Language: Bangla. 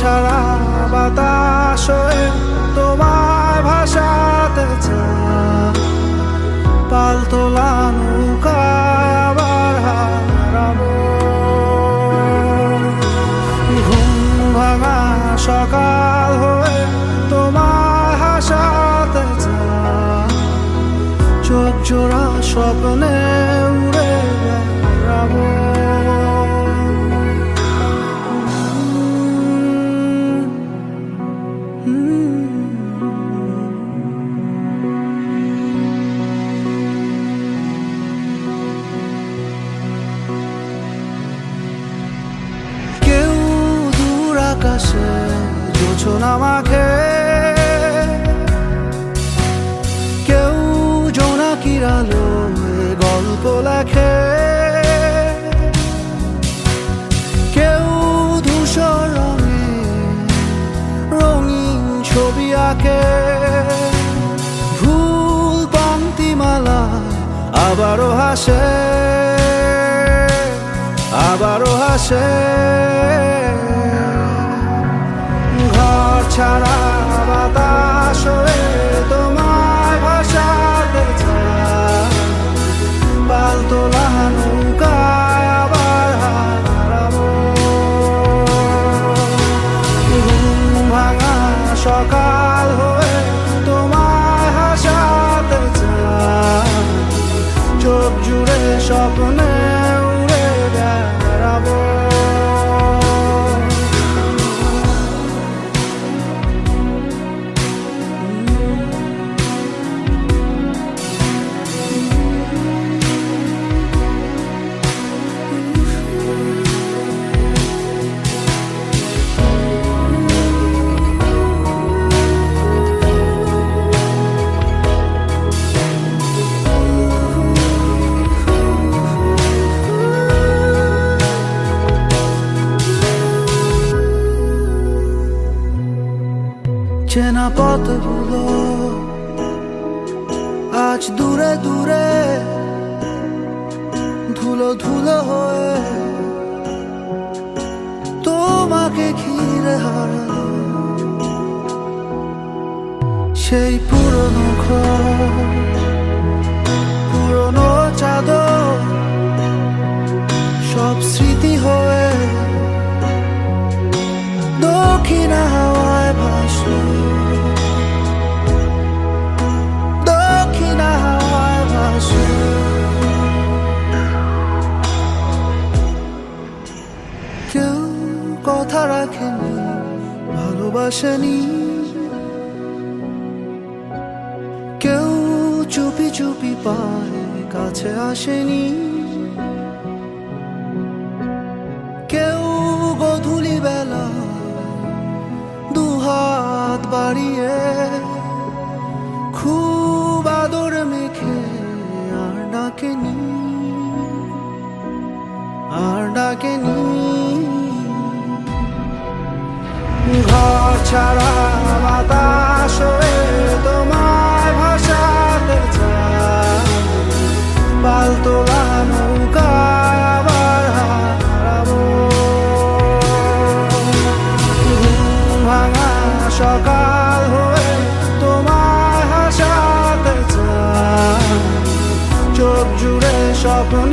ছাড়া বাতাস তোমায় ভাসাতে চায়। পালতোলা নৌকায় আবার ঘুম ভাঙা সকাল হয়ে তোমায় হাসাতে চোখ জোড়া স্বপ্নে আকাশে জোছনা মাখে কেউ জোনাকির আলোয় গল্প লেখে। আবারও হাসে আবারও হাসে। ঘর ছাড়া বাতাস চোখ জুড়ে স্বপ্নে উড়ে বেড়াবো। চেনা পথগুলো আজ দূরে দূরে ধুলো ধুলো হয়ে তোমাকে ঘিরে হারালো সেই পুরনো ঘর সব স্মৃতি হয়ে দক্ষিণ কথা রাখেনি ভালোবাসেনি। কেউ চুপি চুপি পায় কাছে আসেনি। দুহাত বাড়িয়ে খুব আদর মেখে আর ডাকে নি আর ডাকে নি ঘর ছাড়া তোমায়